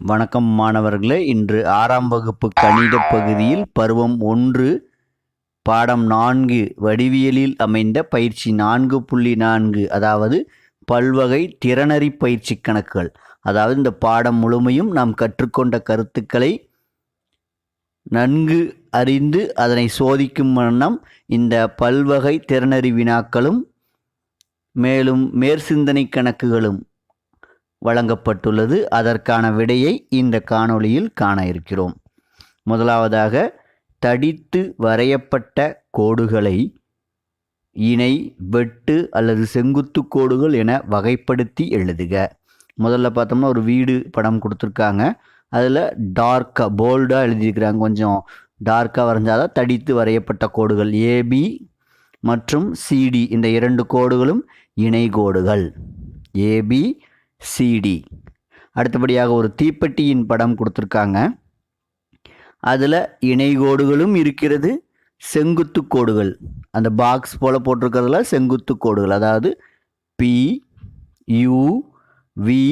வணக்கம் மாணவர்களே. இன்று ஆறாம் வகுப்பு கணித பகுதியில் பருவம் ஒன்று பாடம் நான்கு வடிவியலில் அமைந்த பயிற்சி நான்கு புள்ளி நான்கு அதாவது பல்வகை திறனறி பயிற்சி கணக்குகள். அதாவது இந்த பாடம் முழுமையும் நாம் கற்றுக்கொண்ட கருத்துக்களை நன்கு அறிந்து அதனை சோதிக்கும் வண்ணம் இந்த பல்வகை திறனறி வினாக்களும் மேலும் மேற்சிந்தனை கணக்குகளும் வழங்கப்பட்டுள்ளது. அதற்கான விடையை இந்த காணொளியில் காண இருக்கிறோம். முதலாவதாக தடித்து வரையப்பட்ட கோடுகளை இணை வெட்டு அல்லது செங்குத்து கோடுகள் என வகைப்படுத்தி எழுதுக. முதல்ல பார்த்தோம்னா ஒரு வீடு படம் கொடுத்துருக்காங்க. அதில் டார்க்காக போல்டாக எழுதியிருக்கிறாங்க. கொஞ்சம் டார்க்காக வரைஞ்சாதான் தடித்து வரையப்பட்ட கோடுகள். ஏபி மற்றும் சிடி இந்த இரண்டு கோடுகளும் இணை கோடுகள். ஏபி சிடி அடுத்தபடியாக ஒரு தீப்பெட்டியின் படம் கொடுத்துருக்காங்க. அதில் இணை கோடுகளும் இருக்கிறது செங்குத்து கோடுகள். அந்த பாக்ஸ் போல் போட்டிருக்கிறதுல செங்குத்து கோடுகள். அதாவது பி யூ வி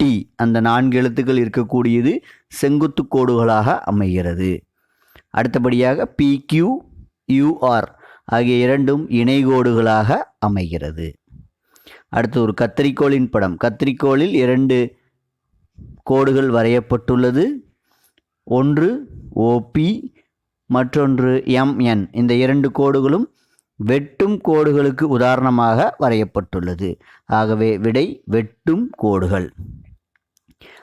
டி அந்த நான்கு எழுத்துக்கள் இருக்கக்கூடியது செங்குத்து கோடுகளாக அமைகிறது. அடுத்தபடியாக பிக்யூ யூஆர் ஆகிய இரண்டும் இணை கோடுகளாக அமைகிறது. அடுத்து ஒரு கத்திரிக்கோளின் படம். கத்திரிக்கோளில் இரண்டு கோடுகள் வரையப்பட்டுள்ளது. ஒன்று ஓபி மற்றொன்று எம்என் இந்த இரண்டு கோடுகளும் வெட்டும் கோடுகளுக்கு உதாரணமாக வரையப்பட்டுள்ளது. ஆகவே விடை வெட்டும் கோடுகள்.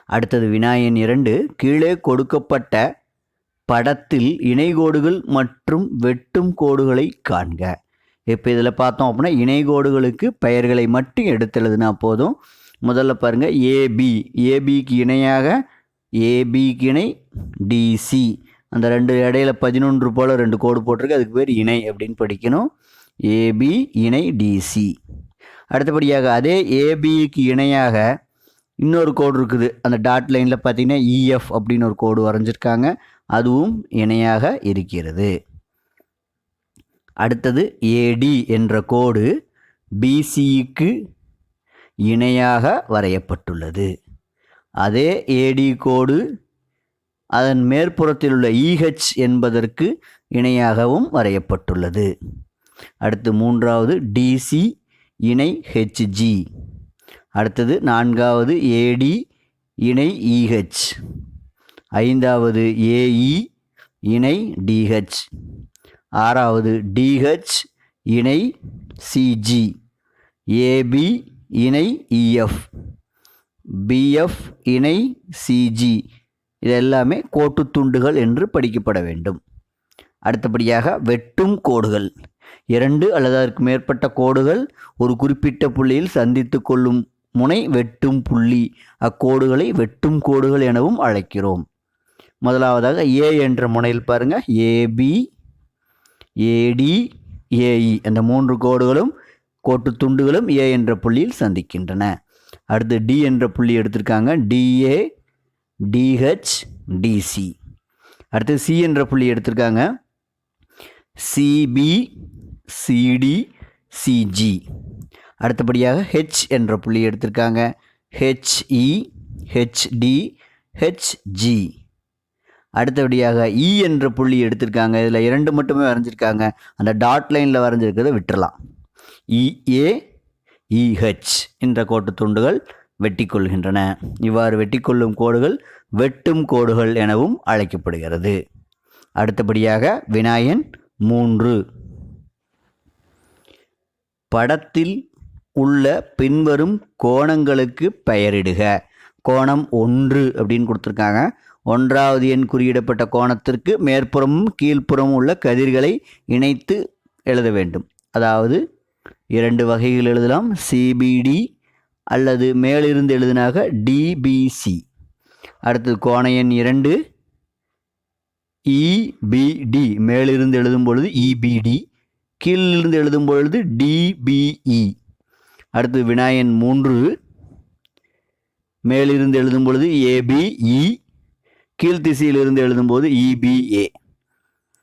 அடுத்தது வினாயன் இரண்டு கீழே கொடுக்கப்பட்ட படத்தில் இணைகோடுகள் மற்றும் வெட்டும் கோடுகளை காண்க. இப்போ இதில் பார்த்தோம் அப்படின்னா இணைகோடுகளுக்கு பெயர்களை மட்டும் எடுத்து எழுதுனா போதும். முதல்ல பாருங்கள் ஏபி ஏபிக்கு இணையாக ஏபிக்கு இணை டிசி அந்த ரெண்டு இடையில பதினொன்று போல் ரெண்டு கோடு போட்டிருக்கு அதுக்கு பேர் இணை அப்படின்னு படிக்கணும். ஏபி இணை டிசி அடுத்தபடியாக அதே ஏபிக்கு இணையாக இன்னொரு கோடு இருக்குது. அந்த டாட் லைனில் பார்த்தீங்கன்னா இஎஃப் அப்படின்னு ஒரு கோடு வரைஞ்சிருக்காங்க. அதுவும் இணையாக இருக்கிறது. அடுத்தது ஏடி என்ற கோடு பிசிக்கு இணையாக வரையப்பட்டுள்ளது. அதே ஏடி கோடு அதன் மேற்புறத்தில் உள்ள இஹெச் என்பதற்கு இணையாகவும் வரையப்பட்டுள்ளது. அடுத்து மூன்றாவது டிசி இணை ஹெச்ஜி அடுத்தது நான்காவது ஏடி இணை இஹெச் ஐந்தாவது ஏஇ இணை டிஹெச் ஆறாவது டிஹெச் இணை சிஜி ஏபி இணை இஎஃப் பிஎஃப் இணை சிஜி இது எல்லாமே கோட்டு துண்டுகள் என்று படிக்கப்பட வேண்டும். அடுத்தபடியாக வெட்டும் கோடுகள். இரண்டு அல்லது அதற்கு மேற்பட்ட கோடுகள் ஒரு குறிப்பிட்ட புள்ளியில் சந்தித்து கொள்ளும் முனை வெட்டும் புள்ளி. அக்கோடுகளை வெட்டும் கோடுகள் எனவும் அழைக்கிறோம். முதலாவதாக ஏ என்ற முனையில் பாருங்கள் ஏபி ஏடி ஏஇ அந்த மூன்று கோடுகளும் கோட்டு துண்டுகளும் ஏ என்ற புள்ளியில் சந்திக்கின்றன. அடுத்து டி என்ற புள்ளி எடுத்திருக்காங்க. டிஏ டிஹெச் டிசி அடுத்து சி என்ற புள்ளி எடுத்திருக்காங்க. சிபி சிடி சிஜி அடுத்தபடியாக ஹெச் என்ற புள்ளி எடுத்திருக்காங்க. ஹெச்இ ஹெச்டி ஹெச்ஜி அடுத்தபடியாக இ என்ற புள்ளி எடுத்திருக்காங்க. இதில் இரண்டு மட்டுமே வரைஞ்சிருக்காங்க. அந்த டாட் லைனில் வரைஞ்சிருக்கிறத விட்டுறலாம். E, இஏ இஹெச் e, என்ற கோட்டு துண்டுகள் வெட்டி கொள்கின்றன இவ்வாறு வெட்டி கொள்ளும் கோடுகள் வெட்டும் கோடுகள் எனவும் அழைக்கப்படுகிறது. அடுத்தபடியாக வினாயன் மூன்று. படத்தில் உள்ள பின்வரும் கோணங்களுக்கு பெயரிடுக. கோணம் ஒன்று அப்படின்னு கொடுத்துருக்காங்க. ஒன்றாவது எண் குறியிடப்பட்ட கோணத்திற்கு மேற்புறமும் கீழ்ப்புறமும் உள்ள கதிர்களை இணைத்து எழுத வேண்டும். அதாவது இரண்டு வகைகள் எழுதலாம். சிபிடி அல்லது மேலிருந்து எழுதினாக டிபிசி அடுத்தது கோண எண் இரண்டு. இபிடி மேலிருந்து எழுதும் பொழுது இபிடி கீழிருந்து எழுதும் பொழுது டிபிஇ அடுத்து வினாயன் மூன்று. மேலிருந்து எழுதும் பொழுது ஏபிஇ கீழ்த்திசையிலிருந்து எழுதும்போது இபிஏ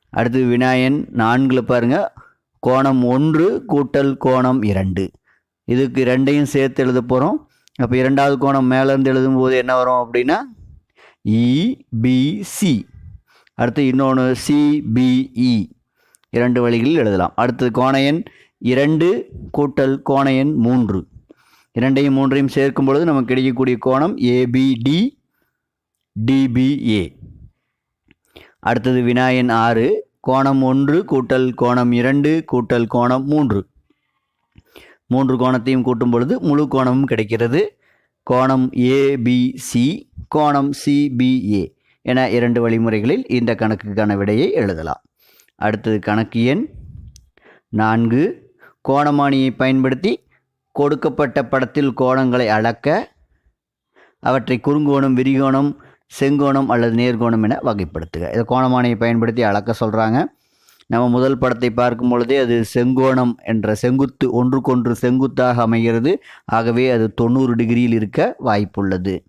அடுத்து வினாயன் நான்கில் பாருங்கள் கோணம் ஒன்று கூட்டல் கோணம் இரண்டு. இதுக்கு ரெண்டையும் சேர்த்து எழுத போகிறோம் அப்போ இரண்டாவது கோணம் மேலேருந்து எழுதும்போது என்ன வரும் அப்படின்னா? இபிசி அடுத்து இன்னொன்று சிபிஇ இரண்டு வழிகளில் எழுதலாம். அடுத்தது கோணையன் இரண்டு கூட்டல் கோணையன் மூன்று. இரண்டையும் மூன்றையும் சேர்க்கும் பொழுது நமக்கு கிடைக்கக்கூடிய கோணம் ஏபிடி டிபிஏ அடுத்தது வினாயன் ஆறு கோணம் ஒன்று கூட்டல் கோணம் இரண்டு கூட்டல் கோணம் மூன்று. மூன்று கோணத்தையும் கூட்டும் பொழுது முழு கோணமும் கிடைக்கிறது. கோணம் ஏபிசி கோணம் சிபிஏ என இரண்டு வழிமுறைகளில் இந்த கணக்குக்கான விடையை எழுதலாம். அடுத்தது கணக்கு எண் நான்கு கோணமானியை பயன்படுத்தி கொடுக்கப்பட்ட படத்தில் கோணங்களை அளக்க அவற்றை குறுங்கோணம் விரிகோணம் செங்கோணம் அல்லது நேர்கோணம் என வகைப்படுத்துக. இதை கோணமானியை பயன்படுத்தி அளக்க சொல்கிறாங்க நம்ம முதல் படத்தை பார்க்கும் பொழுதே அது செங்கோணம் என்ற செங்குத்து ஒன்றுக்கொன்று செங்குத்தாக அமைகிறது. ஆகவே அது தொண்ணூறு டிகிரியில் இருக்க வாய்ப்புள்ளது.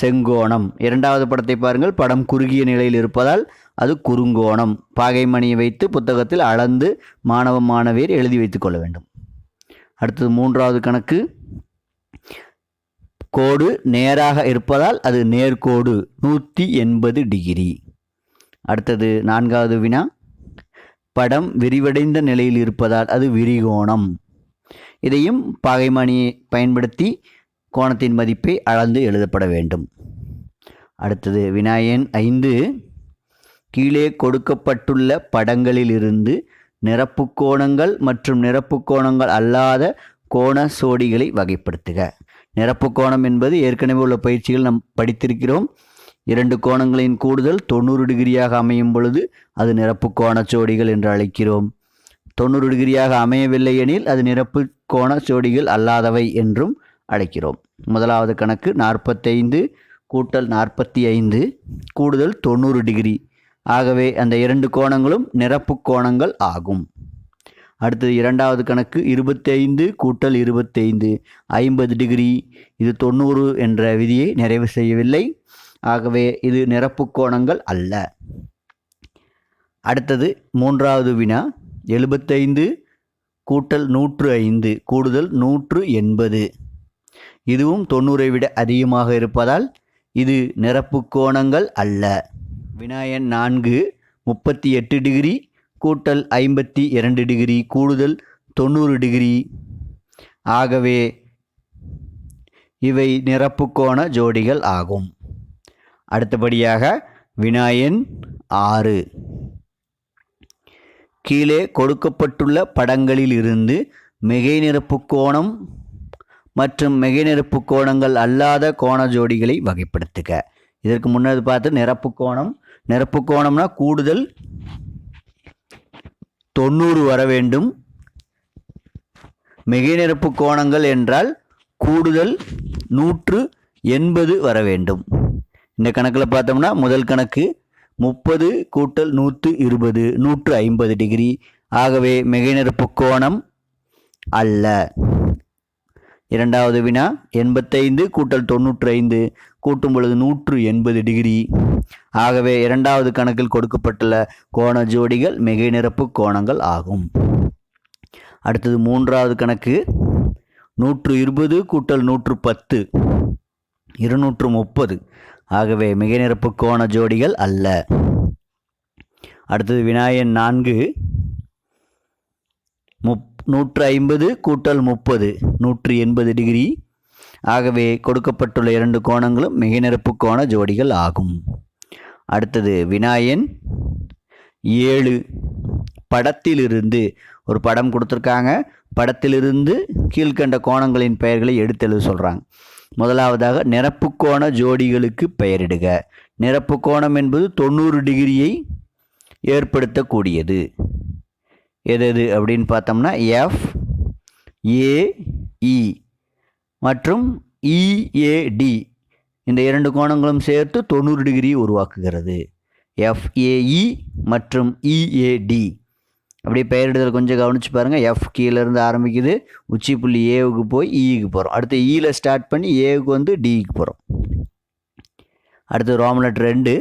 செங்கோணம். இரண்டாவது படத்தை பாருங்கள். படம் குறுகிய நிலையில் இருப்பதால் அது குறுங்கோணம். பாகைமணியை வைத்து புத்தகத்தில் அளந்து மாணவ மாணவியர் எழுதி வைத்துக்கொள்ள வேண்டும். அடுத்தது மூன்றாவது கணக்கு. கோடு நேராக இருப்பதால் அது நேர்கோடு நூற்றி எண்பது டிகிரி. அடுத்தது நான்காவது வினா. படம் விரிவடைந்த நிலையில் இருப்பதால் அது விரிகோணம். இதையும் பாகைமணியை பயன்படுத்தி கோணத்தின் மதிப்பை அளந்து எழுதப்பட வேண்டும். அடுத்தது வினாயன் ஐந்து. கீழே கொடுக்கப்பட்டுள்ள படங்களிலிருந்து நிரப்பு கோணங்கள் மற்றும் நிரப்பு கோணங்கள் அல்லாத கோண சோடிகளை வகைப்படுத்துக. நிரப்பு கோணம் என்பது ஏற்கனவே உள்ள பயிற்சிகள் நாம் படித்திருக்கிறோம். இரண்டு கோணங்களின் கூடுதல் தொண்ணூறு டிகிரியாக அமையும் பொழுது அது நிரப்பு கோண சோடிகள் என்று அழைக்கிறோம். தொண்ணூறு டிகிரியாக அமையவில்லை எனில் அது நிரப்பு கோண சோடிகள் அல்லாதவை என்றும் அழைக்கிறோம். முதலாவது கணக்கு நாற்பத்தைந்து கூட்டல் நாற்பத்தி ஐந்து கூடுதல் தொண்ணூறு டிகிரி. ஆகவே அந்த இரண்டு கோணங்களும் நிரப்பு கோணங்கள் ஆகும். அடுத்தது இரண்டாவது கணக்கு இருபத்தைந்து கூட்டல் இருபத்தைந்து ஐம்பது டிகிரி. இது தொண்ணூறு என்ற விதியை நிறைவு செய்யவில்லை. ஆகவே இது நிரப்பு கோணங்கள் அல்ல. அடுத்தது மூன்றாவது வினா எழுபத்தைந்து கூட்டல் நூற்று ஐந்து கூடுதல் நூற்று எண்பது. இதுவும் தொண்ணூறை விட அதிகமாக இருப்பதால் இது நிரப்பு கோணங்கள் அல்ல. வினாயன் நான்கு முப்பத்தி எட்டு டிகிரி கூட்டல் ஐம்பத்தி இரண்டு டிகிரி கூடுதல் தொண்ணூறு டிகிரி. ஆகவே இவை நிரப்பு கோண ஜோடிகள் ஆகும். அடுத்தபடியாக வினாயன் ஆறு. கீழே கொடுக்கப்பட்டுள்ள படங்களில் இருந்து மிகை நிரப்பு கோணம் மற்றும் மிகை நிரப்பு கோணங்கள் அல்லாத கோண ஜோடிகளை வகைப்படுத்துக. இதற்கு முன்னது பார்த்து நிரப்பு கோணம். நிரப்பு கோணம்னா கூடுதல் தொண்ணூறு வர வேண்டும். மிகைநிரப்பு கோணங்கள் என்றால் கூடுதல் நூற்று எண்பது வர வேண்டும். இந்த கணக்கில் பார்த்தோம்னா முதல் கணக்கு முப்பது கூட்டல் நூற்று இருபது நூற்று ஐம்பது டிகிரி. ஆகவே மிகைநிரப்பு கோணம் அல்ல. இரண்டாவது வினா எண்பத்தைந்து கூட்டல் தொண்ணூற்று ஐந்து கூட்டும் பொழுது நூற்று எண்பது டிகிரி. ஆகவே இரண்டாவது கணக்கில் கொடுக்கப்பட்டுள்ள கோண ஜோடிகள் மிகை நிரப்பு கோணங்கள் ஆகும். அடுத்தது மூன்றாவது கணக்கு நூற்று இருபது கூட்டல் நூற்று பத்து இருநூற்று முப்பது. ஆகவே மிகை நிரப்பு கோண ஜோடிகள் அல்ல. அடுத்தது வினாயன் நான்கு முப் நூற்று ஐம்பது கூட்டல் முப்பது நூற்று எண்பது டிகிரி. ஆகவே கொடுக்கப்பட்டுள்ள இரண்டு கோணங்களும் மிகை நிரப்பு கோண ஜோடிகள் ஆகும். அடுத்தது வினாயன் ஏழு படத்திலிருந்து ஒரு படம் கொடுத்துருக்காங்க. படத்திலிருந்து கீழ்கண்ட கோணங்களின் பெயர்களை எடுத்தெழுத சொல்கிறாங்க முதலாவதாக நிரப்பு கோண ஜோடிகளுக்கு பெயரிடுக. நிரப்பு கோணம் என்பது தொண்ணூறு டிகிரியை ஏற்படுத்தக்கூடியது. எது எது அப்படின்னு பார்த்தோம்னா எஃப் ஏஇ e மற்றும் e, இஏடி இந்த இரண்டு கோணங்களும் சேர்த்து தொண்ணூறு டிகிரி உருவாக்குகிறது. எஃப்ஏஇ மற்றும் இஏடி அப்படியே பெயரிடுதல் கொஞ்சம் கவனிச்சு பாருங்கள் எஃப் கீழேருந்து ஆரம்பிக்குது. உச்சி புள்ளி ஏவுக்கு போய் e இக்கு போகிறோம் அடுத்து ஈயில் ஸ்டார்ட் பண்ணி ஏவுக்கு வந்து டிக்கு போகிறோம் அடுத்து ரோம்லெட் ரெண்டு.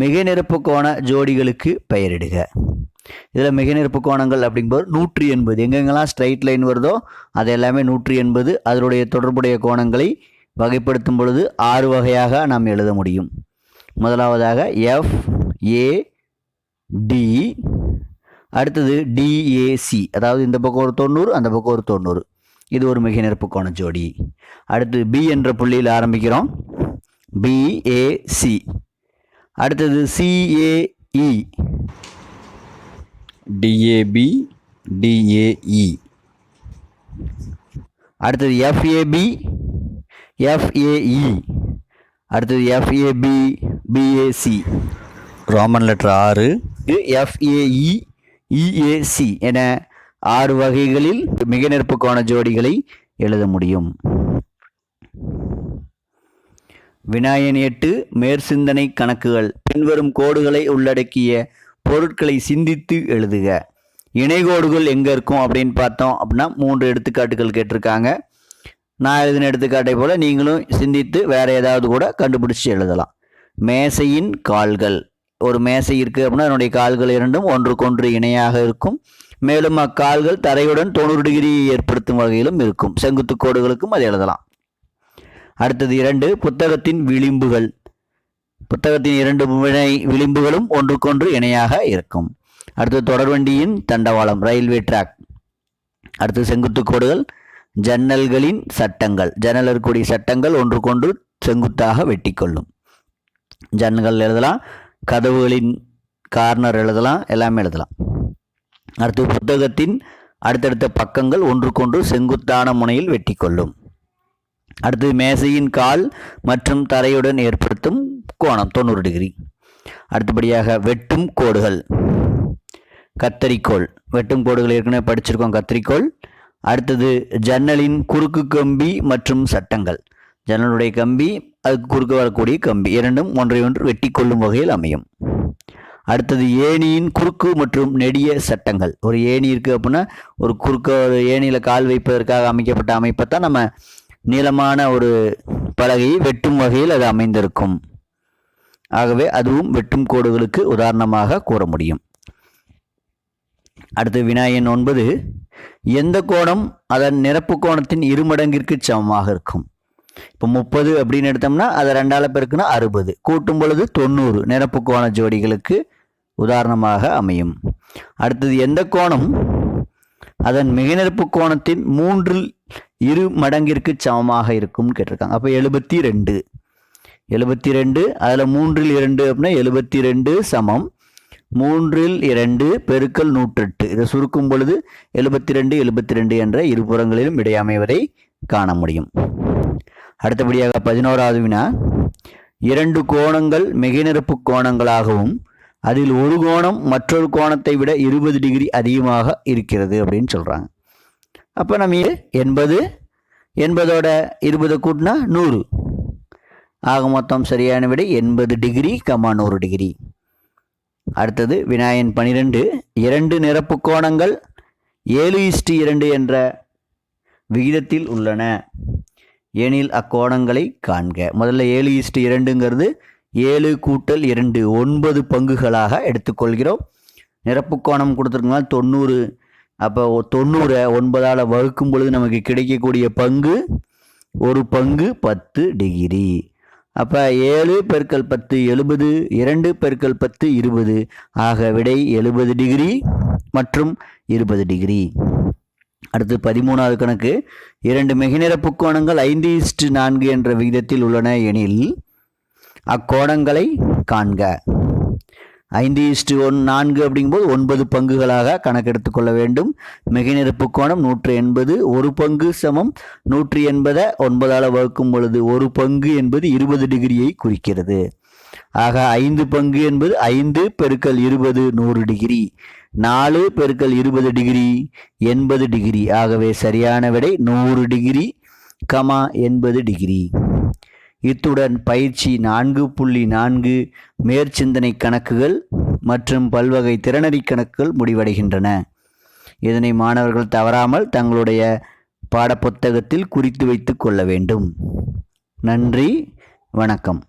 மிகை நிரப்பு கோண ஜோடிகளுக்கு பெயரிடுக. இதில் மிக நிரப்பு கோணங்கள் அப்படிங்கும்போது நூற்றி எண்பது. எங்கெங்கெல்லாம் ஸ்ட்ரைட் லைன் வருதோ அது எல்லாமே நூற்றி எண்பது. அதனுடைய தொடர்புடைய கோணங்களை வகைப்படுத்தும் பொழுது ஆறு வகையாக நாம் எழுத முடியும். முதலாவதாக எஃப் ஏ டி அடுத்தது டிஏசி அதாவது இந்த பக்கம் ஒரு தொண்ணூறு அந்த பக்கம் ஒரு தொண்ணூறு. இது ஒரு மிகை நிரப்பு கோண ஜோடி. அடுத்து பி என்ற புள்ளியில் ஆரம்பிக்கிறோம். பிஏசி அடுத்தது சிஏஇ டிஏபி டிஏஇ அடுத்தது எஃப்ஏபி எஃப்ஏஇ அடுத்தது எஃப்ஏபி பிஏசி ரோமன் லெட்டர் ஆறு எஃப்ஏஇ இஏசி என ஆறு வகைகளில் மிக நிரப்பு கோண ஜோடிகளை எழுத முடியும். வினாயன் எட்டு மேற்சிந்தனை கணக்குகள். பின்வரும் கோடுகளை உள்ளடக்கிய பொருட்களை சிந்தித்து எழுதுக. இணைகோடுகள் எங்கே இருக்கும் அப்படின்னு பார்த்தோம் அப்படின்னா மூன்று எடுத்துக்காட்டுகள் கேட்டிருக்காங்க. நான் எழுதின எடுத்துக்காட்டை போல் நீங்களும் சிந்தித்து வேறு ஏதாவது கூட கண்டுபிடிச்சி எழுதலாம். மேசையின் கால்கள். ஒரு மேசை இருக்குது அப்படின்னா அதனுடைய கால்கள் இரண்டும் ஒன்றுக்கொன்று இணையாக இருக்கும். மேலும் அக்கால்கள் தரையுடன் தொண்ணூறு டிகிரி ஏற்படுத்தும் வகையிலும் இருக்கும். செங்குத்து கோடுகளுக்கும் அதை எழுதலாம். அடுத்தது இரண்டு புத்தகத்தின் விளிம்புகள். புத்தகத்தின் இரண்டு வினை விளிம்புகளும் ஒன்றுக்கொன்று இணையாக இருக்கும். அடுத்து தொடர்வண்டியின் தண்டவாளம் ரயில்வே ட்ராக் அடுத்து செங்குத்து கோடுகள். ஜன்னல்களின் சட்டங்கள் ஜன்னல் இருக்கக்கூடிய சட்டங்கள் ஒன்றுக்கொன்று செங்குத்தாக வெட்டிக்கொள்ளும். ஜன்னல்கள் எழுதலாம் கதவுகளின் கார்னர் எழுதலாம் எல்லாமே எழுதலாம். அடுத்து புத்தகத்தின் அடுத்தடுத்த பக்கங்கள் ஒன்றுக்கொன்று செங்குத்தான முனையில் வெட்டி கொள்ளும் அடுத்து மேசையின் கால் மற்றும் தரையுடன் ஏற்படுத்தும் கோணம் தொண்ணூறு டிகிரி. அடுத்தபடியாக வெட்டும் கோடுகள் கத்தரிக்கோள். வெட்டும் கோடுகள் ஏற்கனவே படிச்சிருக்கோம் கத்தரிக்கோள். அடுத்தது ஜன்னலின் குறுக்கு கம்பி மற்றும் சட்டங்கள். ஜன்னலுடைய கம்பி அதுக்கு குறுக்கு வரக்கூடிய கம்பி. இரண்டும் ஒன்றை ஒன்று வெட்டி கொள்ளும் வகையில் அமையும். அடுத்தது ஏணியின் குறுக்கு மற்றும் நெடிய சட்டங்கள். ஒரு ஏணி இருக்குது அப்படின்னா ஒரு குறுக்க ஒரு ஏணியில் கால் வைப்பதற்காக அமைக்கப்பட்ட அமைப்பை தான் நம்ம நீளமான ஒரு பலகையை வெட்டும் வகையில் அது அமைந்திருக்கும். ஆகவே அதுவும் வெட்டும் கோடுகளுக்கு உதாரணமாக கூற முடியும். அடுத்து வினாயன் ஒன்பது. எந்த கோணம் அதன் நிரப்பு கோணத்தின் இருமடங்கிற்கு சமமாக இருக்கும். இப்போ முப்பது அப்படின்னு எடுத்தோம்னா அதை ரெண்டால பெருக்குன்னா அறுபது. கூட்டும் பொழுது தொண்ணூறு நிரப்பு கோண ஜோடிகளுக்கு உதாரணமாக அமையும். அடுத்தது எந்த கோணம் அதன் மிகநிரப்பு கோணத்தின் மூன்றில் இரு மடங்கிற்கு சமமாக இருக்கும்னு கேட்டிருக்காங்க. அப்போ எழுபத்தி ரெண்டு. எழுபத்தி ரெண்டு அதில் மூன்றில் இரண்டு அப்படின்னா எழுபத்தி ரெண்டு சமம். மூன்றில் இரண்டு பெருக்கல் நூற்றெட்டு. இதை சுருக்கும் பொழுது எழுபத்தி ரெண்டு எழுபத்தி ரெண்டு என்ற இருபுறங்களிலும் இடையமைவதை காண முடியும். அடுத்தபடியாக பதினோராவது வினா. இரண்டு கோணங்கள் மிகைநிரப்பு கோணங்களாகவும் அதில் ஒரு கோணம் மற்றொரு கோணத்தை விட இருபது டிகிரி அதிகமாக இருக்கிறது அப்படின்னு சொல்கிறாங்க அப்போ நம்ம எண்பது எண்பதோட இருபது கூட்டினா நூறு. ஆக மொத்தம் சரியான விடை எண்பது டிகிரி கமா நூறு டிகிரி. அடுத்தது வினாயன் பனிரெண்டு இரண்டு நிரப்பு கோணங்கள் ஏழு இஸ்டு இரண்டு என்ற விகிதத்தில் உள்ளன. எனில் அக்கோணங்களை காண்க. முதல்ல ஏழு இஸ்டு இரண்டுங்கிறது ஏழு கூட்டல் இரண்டு ஒன்பது பங்குகளாக எடுத்துக்கொள்கிறோம். நிரப்பு கோணம் கொடுத்துருக்கனால தொண்ணூறு. அப்போ தொண்ணூறை ஒன்பதால் வகுக்கும் பொழுது நமக்கு கிடைக்கக்கூடிய பங்கு ஒரு பங்கு பத்து டிகிரி. அப்போ ஏழு பெருக்கல் பத்து எழுபது இரண்டு பெருக்கல் பத்து இருபது. ஆக விடை எழுபது டிகிரி மற்றும் இருபது டிகிரி. அடுத்து பதிமூணாவது கணக்கு. இரண்டு மிகுநிற கோணங்கள் ஐந்து இஸ்ட் நான்கு என்ற விகிதத்தில் உள்ளன எனில் அக்கோணங்களை காண்க. ஐந்து இஸ்டு ஒன் நான்கு அப்படிங்கும்போது ஒன்பது பங்குகளாக கணக்கெடுத்து கொள்ள வேண்டும். மிகைநிரப்பு கோணம் நூற்று எண்பது ஒரு பங்கு சமம் நூற்றி எண்பதை ஒன்பதால் வகுக்கும் பொழுது ஒரு பங்கு என்பது இருபது டிகிரியை குறிக்கிறது. ஆக ஐந்து பங்கு என்பது ஐந்து பெருக்கல் இருபது நூறு டிகிரி. நாலு பெருக்கல் இருபது டிகிரி எண்பது டிகிரி. ஆகவே சரியான விடை நூறு டிகிரி கமா எண்பது டிகிரி. இத்துடன் பயிற்சி நான்கு புள்ளி நான்கு மேற்சிந்தனை கணக்குகள் மற்றும் பல்வகை திறனறி கணக்குகள் முடிவடைகின்றன. இதனை மாணவர்கள் தவறாமல் தங்களுடைய பாடப்புத்தகத்தில் குறித்து வைத்து கொள்ள வேண்டும். நன்றி வணக்கம்.